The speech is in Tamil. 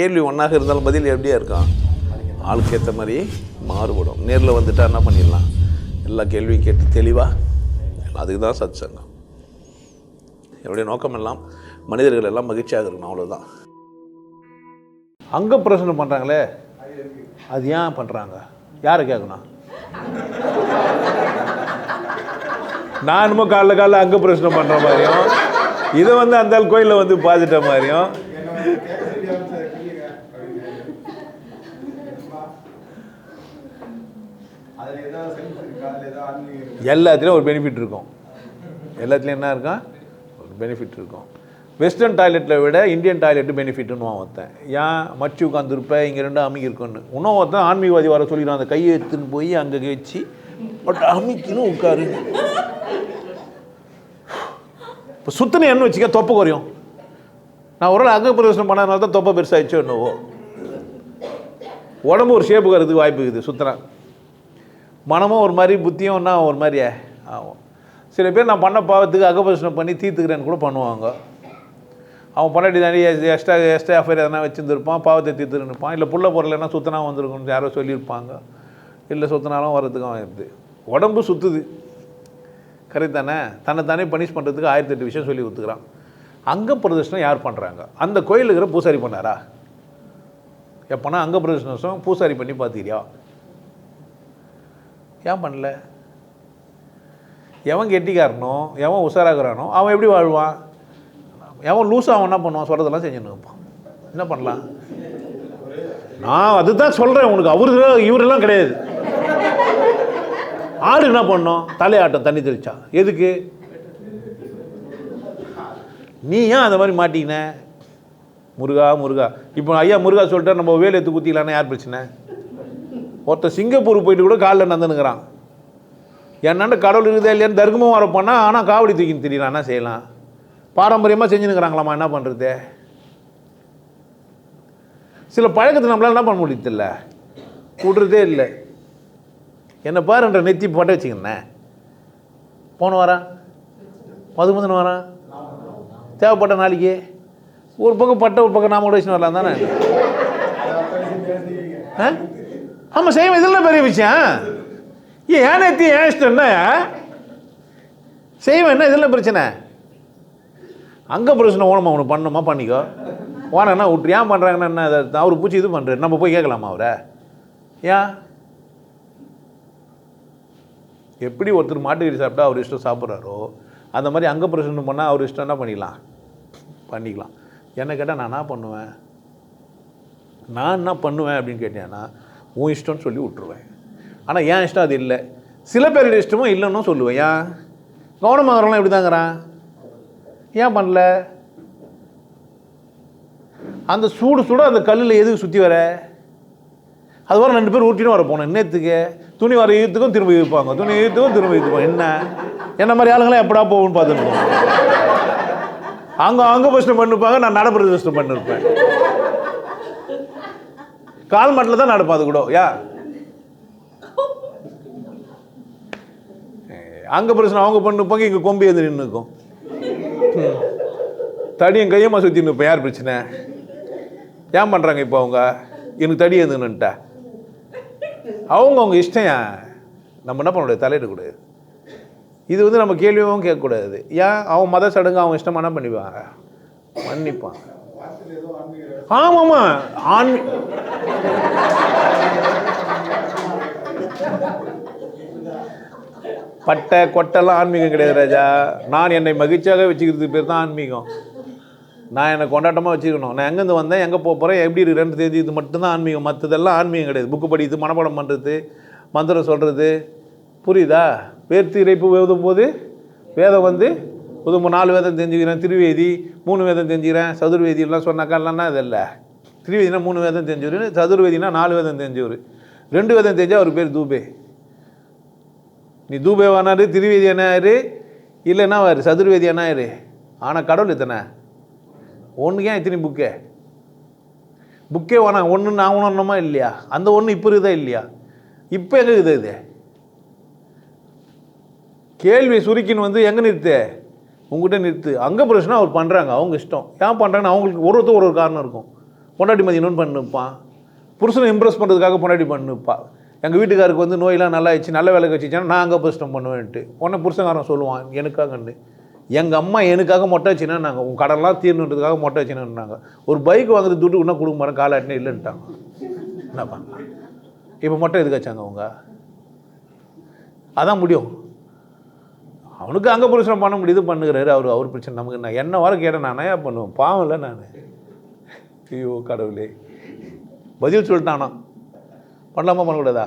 கேள்வி ஒன்றாக இருந்தாலும் பதில் எப்படியா இருக்கும்? ஆளுக்கு ஏற்ற மாதிரி மாறுபடும். நேரில் வந்துட்டால் என்ன பண்ணிடலாம்? எல்லா கேள்வியும் கேட்டு தெளிவாக அதுக்கு தான் சத் சங்கம் என்னுடைய நோக்கம் எல்லாம் மனிதர்கள் எல்லாம் மகிழ்ச்சியாக இருக்கணும் அவ்வளோதான் அங்கே பிரச்சனை பண்ணுறாங்களே அது ஏன் பண்ணுறாங்க யாரை கேட்கணும்? நான் என்னமோ காலைல காலைல அங்கே பிரச்சனை பண்ணுற மாதிரியும் இதை வந்து அந்த கோயிலில் வந்து பார்த்துட்ட மாதிரியும் எல்லாத்துலேயும் ஒரு பெனிஃபிட் இருக்கும். எல்லாத்துலேயும் என்ன இருக்கும் ஒரு பெனிஃபிட் இருக்கும். வெஸ்டர்ன் டாய்லெட்டில் விட இந்தியன் டாய்லெட்டு பெனிஃபிட்னு ஒருத்தன். ஏன் மச்சு உட்காந்துருப்பேன் இங்கே ரெண்டு அமுகி இருக்குன்னு இன்னும் ஒருத்தன் ஆன்மீகவாதி வர சொல்லிடுறான் அந்த கையை எடுத்துன்னு போய் அங்கே வச்சு பட் அமுக்கின்னு உட்காரு. இப்போ சுத்தனை என்ன வச்சுக்க தொப்பை குறையும். நான் ஒரு நாள் அங்க பிரதேசம் பண்ணதுனால தான் தொப்பை பெருசாகிச்சோ என்னவோ. உடம்பு ஒரு ஷேப்பு வரதுக்கு வாய்ப்பு இருக்குது சுத்தனா மனமும் ஒரு மாதிரி புத்தியும் ஒன்றா ஒரு மாதிரியே ஆகும். சில பேர் நான் பண்ண பாவத்துக்கு அகபோஷணம் பண்ணி தீர்த்துக்கிறேன்னு கூட பண்ணுவாங்க. அவன் பொண்டாட்டி தாண்டி எக்ஸ்ட்ரா எக்ஸ்ட்ரா அஃபேர் எதனா வச்சுருந்துருப்பான் பாவத்தை தீர்த்துன்னு இருப்பான் இல்லை புள்ள பொருள் சுத்தனா வந்திருக்குன்னு யாரோ சொல்லியிருப்பாங்க. இல்லை சுத்தினாலும் வர்றதுக்கும் இருக்குது உடம்பு சுற்றுது கரெக்ட் தானே? தன்னை தானே பனிஷ் பண்ணுறதுக்கு ஆயிரத்தி எட்டு விஷயம் சொல்லி கொடுத்துக்கிறான். அங்க பிரதர்ஷனம் யார் பண்ணுறாங்க அந்த கோயிலுக்கிற பூசாரி பண்ணாரா? எப்போனா அங்க பிரதர்ஷனம் பூசாரி பண்ணி பார்த்துக்கிறியா ஏன் பண்ணல? எவன் கெட்டிக்காரனோ எவன் உஷாராகிறானோ அவன் எப்படி வாழ்வான்? எவன் லூஸாக அவன் என்ன பண்ணுவான்? சொல்கிறதெல்லாம் செஞ்சுன்னு இருப்பான். என்ன பண்ணலாம்? நான் அதுதான் சொல்கிறேன் உனக்கு. அவரு இவரெல்லாம் கிடையாது. ஆடு என்ன பண்ணோம்? தலையாட்டம் தண்ணி தெளிச்சா. எதுக்கு? நீ ஏன் அந்த மாதிரி மாட்டிக்கின? முருகா முருகா. இப்போ ஐயா முருகா சொல்லிட்டா நம்ம வேலை எடுத்து குத்திக்கலான்னா யார் பிரச்சனை? ஒருத்தர் சிங்கப்பூர் போயிட்டு கூட காலில் நந்தனுங்கிறான் என்னண்ட கடவுள் இருக்குதா இல்லையான்னு தர்க்கமும் வர ஆனால் காவடி தூக்கின்னு தெரியலாம் என்ன செய்யலாம்? பாரம்பரியமாக செஞ்சுனுக்கிறாங்களாம்மா என்ன பண்ணுறது சில பழக்கத்தை நம்மளால் என்ன பண்ண முடியல விடுறதே இல்லை. என்னை பாருன்ற நெத்தி போட்ட வச்சுக்கண்ணே போன வாரம்? மது வாரம்? தேவைப்பட்ட நாளைக்கு? ஒரு பக்கம் பட்ட ஒரு பக்கம் நாம கூட வச்சுன்னு வரலாம் தானே? ஆ? ஆமாம் செய்வோம் இதில் பெரிய விஷயம். ஏன் ஏன் நெத்தி ஏன் இஷ்டம் என்ன செய்வேன் என்ன இதெல்லாம் பிரச்சனை? அங்கே பிரச்சனை ஓனமா அவனுக்கு பண்ணுமா பண்ணிக்கோ. ஓனா விட்டு ஏன் பண்ணுறாங்கன்னா என்ன அவர் பூச்சி இது பண்ணுறாரு நம்ம போய் கேட்கலாமா அவரை? ஏன்? எப்படி ஒருத்தர் மாட்டுக்கறி சாப்பிட்டா அவர் இஷ்டம் சாப்பிட்றாரோ அந்த மாதிரி அங்கே பிரச்சனை பண்ணால் அவர் இஷ்டம் என்ன பண்ணிக்கலாம்? பண்ணிக்கலாம். என்ன கேட்டால் நான் என்ன பண்ணுவேன்? நான் என்ன பண்ணுவேன் அப்படின்னு கேட்டேன்னா உன் இஷ்டம்னு சொல்லி விட்டுருவேன். ஆனால் ஏன் இஷ்டம் அது இல்லை? சில பேருடைய இஷ்டமும் இல்லைன்னு சொல்லுவேன். ஏன்? கவனமாகறவங்களாம் எப்படி தாங்கிறான் ஏன் பண்ணல? அந்த சூடு சூட அந்த கல்லில் எதுக்கு சுற்றி வர? அது வர ரெண்டு பேர் ஊட்டின்னு வர போனோம் என்னத்துக்கு துணி வர ஈர்த்துக்கும் திரும்ப ஈர்ப்பாங்க துணி ஈர்த்துக்கும் திரும்ப ஈர்த்துப்பாங்க என்ன? என்ன மாதிரி ஆளுங்களாம் எப்படா போகும்னு பார்த்துருப்போம் அங்கே அங்கே பிரச்சனை பண்ணிருப்பாங்க நான் நடப்புற பிரச்சனை பண்ணிருப்பேன். கால் மட்டில் தான் நடப்பா அது கூட யா? அங்கே பிரச்சனை அவங்க பண்ணுப்பாங்க இங்கே கொம்பி எது நின்று இருக்கும் ம். தடியும் கையமா சுற்றி நிற்பேன் யார் பிரச்சனை? ஏன் பண்ணுறாங்க இப்போ அவங்க? எனக்கு தடி எதுன்னுட்டா அவங்க அவங்க இஷ்டம் நம்ம என்ன பண்ண முடியாது? தலையிடக்கூடாது இது வந்து நம்ம கேள்வியும் கேட்கக்கூடாது. ஏன்? அவன் மத சடங்கு அவன் இஷ்டமா என்ன பண்ணிப்பாங்க? மன்னிப்பான் ஆமாம்மா ஆன்மீ பட்டை கொட்டெல்லாம் ஆன்மீகம் கிடையாது ராஜா. நான் என்னை மகிழ்ச்சியாக வச்சுக்கிறதுக்கு பேர் தான் ஆன்மீகம். நான் என்னை கொண்டாட்டமாக வச்சுக்கணும். நான் எங்கேருந்து வந்தேன் எங்கே போக போகிறேன் எப்படி இருக்கிறேன்னு தெரிஞ்சு இது மட்டும்தான் ஆன்மீகம். மற்றதெல்லாம் ஆன்மீகம் கிடையாது. புக்கு படிக்கிறது மனப்பாடம் பண்ணுறது மந்திரம் சொல்கிறது. புரியுதா? வேர்த்து இறைப்பு எழுதும் போது வேதம் வந்து புது நாலு வேதம் தெரிஞ்சுக்கிறேன் திருவேதி மூணு வேதம் தெரிஞ்சுக்கிறேன் சதுர்வேதியெல்லாம் சொன்னாக்கா இல்லைன்னா அது இல்லை. திருவேதினா மூணு வேதம் தெரிஞ்சவர் சதுர்வேதினா நாலு வேதம் தெரிஞ்சவர். ரெண்டு வேதம் தெரிஞ்சால் அவர் பேர் தூபே. நீ தூபே வேணாரு திருவேதி என்னாரு இல்லைன்னா வாரு சதுர்வேதி என்னாரு ஆனால் கடவுள் இத்தனை ஒன்றுக்கு ஏன் இத்தனை புக்கே? புக்கே வேணாம் ஒன்று நான் உணரணுமா இல்லையா? அந்த ஒன்று இப்போ இருக்குதா இல்லையா? இப்போ எங்கே இருக்குது இது? கேள்வி சுருக்கின்னு வந்து எங்கே நிறுத்து? உங்ககிட்ட நிறுத்து. அங்கே பிரச்சனை அவர் பண்ணுறாங்க அவங்க இஷ்டம். ஏன் பண்ணுறாங்கன்னு அவங்களுக்கு ஒரு ஒருத்தர் ஒரு ஒரு காரணம் இருக்கும். பொண்டாட்டி மதியம் இன்னொன்று பண்ணுப்பான் புருஷனை இம்ப்ரெஸ் பண்ணுறதுக்காக பொண்டாட்டி பண்ணுப்பா. எங்கள் வீட்டுக்காருக்கு வந்து நோயெல்லாம் நல்லா ஆயிடுச்சு நல்ல வேலை கழிச்சிச்சா நான் அங்கே பிரச்சனை பண்ணுவேன்ட்டு. உடனே புருஷங்காரன் சொல்லுவான் எனக்காகன்னு. எங்கள் அம்மா எனக்காக மொட்டை வச்சுன்னா நாங்கள் உங்கள் கடன்லாம் தீர்ணுன்றதுக்காக மொட்டை வச்சுனாங்க ஒரு பைக் வாங்குறது துட்டு இன்னும் கொடுக்க மாட்டேன் காலாட்டினே இல்லைன்ட்டாங்க. என்ன பண்ணலாம் இப்போ மொட்டை எதுக்கு வச்சாங்க அவங்க? அதான் முடியும். அவனுக்கு அங்கே பிரச்சனை பண்ண முடியுது பண்ணுகிறாரு. அவர் அவர் பிரச்சனை. நமக்கு நான் என்ன வர கேட்டேன் நான் ஏன் பண்ணுவேன்? பாவம் இல்லை நான். ஐயோ கடவுளே. பதில் சொல்லிட்டானா? பண்ணலாமா பண்ணக்கூடாதா?